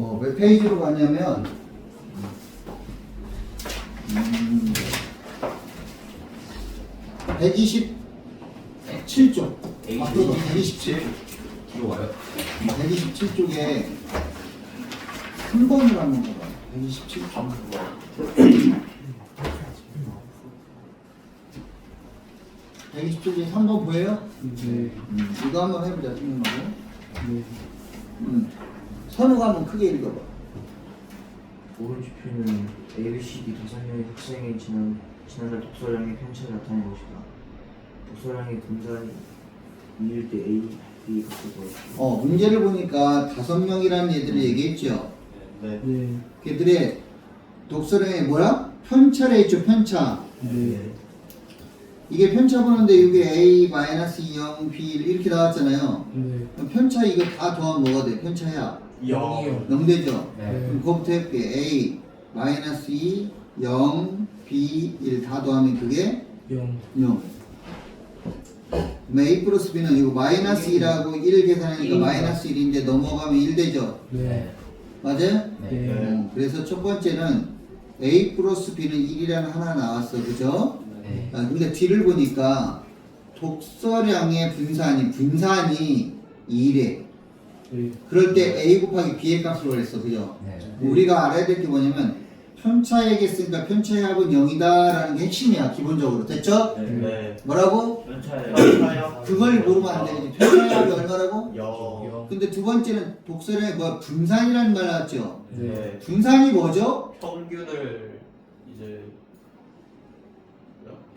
어, 몇 페이지로 가냐면 음, 127쪽. 아, 127. 뒤로 와요. 127쪽에 3번을 한번 봐봐. 127쪽. 백 120쪽에 3번 보여요? 네. 음, 이거 한번 해보자, 팀하고. 네. 음. 선우가 한번 크게 읽어봐. 오른쪽표는 ABCD 다섯 명의 학생이 지난 지난달 독서량의 편차를 나타낸 것이다. 독서량의 분산이 2일 때 A, B가 쓰고 어, 문제를 보니까 다섯 명이라는 얘들을 얘기했죠. 네. 네. 걔들의 독서량에 뭐야? 편차를 했죠, 편차. 네. 이게 편차 보는데 이게 A, 마이너스 0, B 이렇게 나왔잖아요. 네. 그럼 편차 이거 다 더하면 뭐가 돼? 편차야. 영이요. 0 되죠? 네. 그럼 그거부터 해볼게. A, 마이너스 2, 0, B, 1 다 더하면 그게 영. 0. 그럼 A 플러스 B는 이거 마이너스 2라고 1 계산하니까 음. 마이너스 1인데 넘어가면 1 되죠? 네. 맞아요? 네. 어, 그래서 첫 번째는 A 플러스 B는 1이라는 하나 나왔어. 그죠? 네. 아, 근데 뒤를 보니까 독서량의 분산이, 분산이 2래. 네. 그럴 때 A 곱하기 B의 값으로 그랬어. 그죠? 네. 우리가 알아야 될 게 뭐냐면 편차에겠으니까 편차의 합은 0이다 라는 게 핵심이야. 기본적으로. 됐죠? 네. 뭐라고? 편차예요. 그걸 모르면 안 되지. 편차의 합이 얼마라고? 영. 영. 근데 두 번째는 독서량이 뭐야? 분산이라는 말 나왔죠? 네. 분산이 뭐죠? 평균을 이제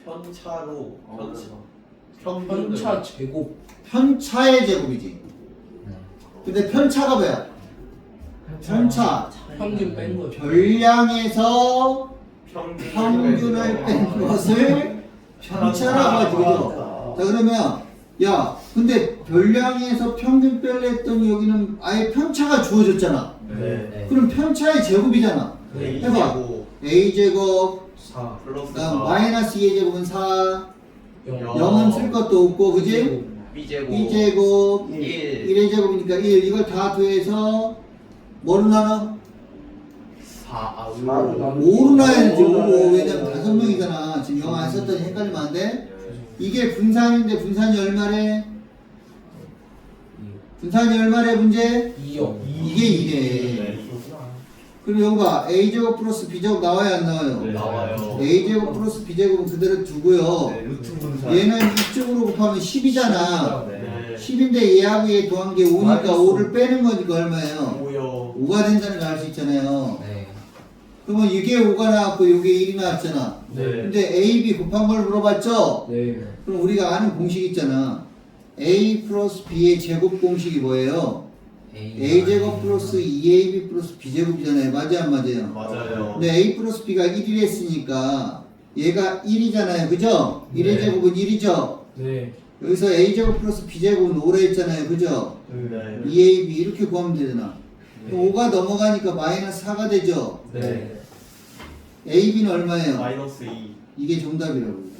편차로 편차 평균을 편차 제곱. 편차의 제곱이지. 근데 편차가 뭐야? 편차. 평균 뺀 거죠. 별량에서 평균 평균을 뺀 것을 편차라고 하죠. 자 그러면 야 근데 별량에서 평균 빼려 했더니 여기는 아예 편차가 주어졌잖아. 네. 그럼 편차의 제곱이잖아. 네. 해봐. a 제곱 사. 플러스 그다음 4 마이너스 2의 제곱은 4 영. 영. 0은 쓸 것도 없고 그지? B 제곱 2 제곱 1 1의 제곱이니까 1 이걸 다 더해서 뭐로 나눠? 4 아, 사로 나눠. 5로 나눠야지 5 왜냐면 다섯 명이잖아 지금 영어 안 썼더니 헷갈리면 안 돼? 이게 분산인데 분산이 얼마래? 분산이 얼마래 문제? 이요. 이게 이래 네. 그럼 여기 봐 A제곱 플러스 B제곱 나와요 안 나와요? 네, 나와요. A제곱 플러스 B제곱은 그대로 두고요 네, 루트 분산 얘는 이쪽으로 곱하면 10이잖아 네. 10인데 얘하고 얘 더한 게 5니까 5를 빼는 거니까 얼마예요? 5요 5가 된다는 걸 알 수 있잖아요 네. 그러면 이게 5가 나왔고 이게 1이 나왔잖아 네. 근데 A, B 곱한 걸 물어봤죠? 네. 그럼 우리가 아는 공식 있잖아 A 플러스 B의 제곱 공식이 뭐예요? A 제곱 플러스 2AB 플러스 B 제곱이잖아요 맞아요 안 맞아요? 맞아요 근데 A 플러스 B가 1이 했으니까 얘가 1이잖아요 그죠? 1의 네. 제곱은 1이죠? 네. 여기서 A 제곱 플러스 B 제곱은 5라 했잖아요 그죠? 네 2AB 이렇게 구하면 되잖아 그럼 5가 넘어가니까 마이너스 4가 되죠? 네. AB는 얼마예요? 마이너스 2 이게 정답이라고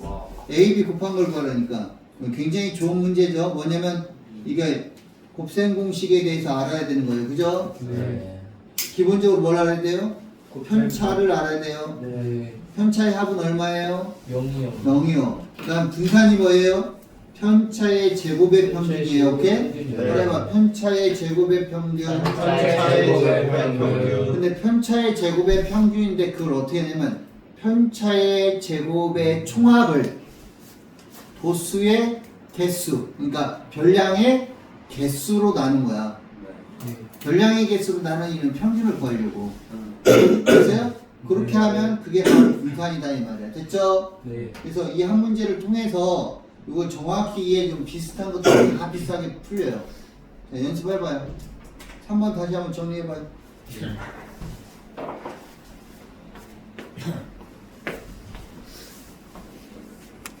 와. AB 곱한 걸 구하라니까 굉장히 좋은 문제죠 뭐냐면 이게 곱셈 공식에 대해서 알아야 되는 거예요 그죠? 네. 기본적으로 뭘 알아야 돼요? 편차를 알아야 돼요 네. 편차의 합은 얼마예요? 영이요. 0이요 그 다음 분산이 뭐예요? 편차의 제곱의 평균이에요 오케이? 네. 그래봐 편차의 제곱의 평균 편차의 제곱의 평균. 근데 편차의 제곱의 평균인데 그걸 어떻게 하냐면 편차의 제곱의 총합을 도수의 개수 그러니까 별량의 개수로 나눈 거야. 네. 별량의 개수로 나눈 이는 평균을 구하려고. 그래서요? 그렇게 하면 그게 바로 분산이다 이 말이야. 됐죠? 네. 그래서 이 한 문제를 통해서 이거 정확히 이해 좀 비슷한 것들 다 비슷하게 풀려요. 자, 연습해봐요. 3번 다시 한번 정리해봐요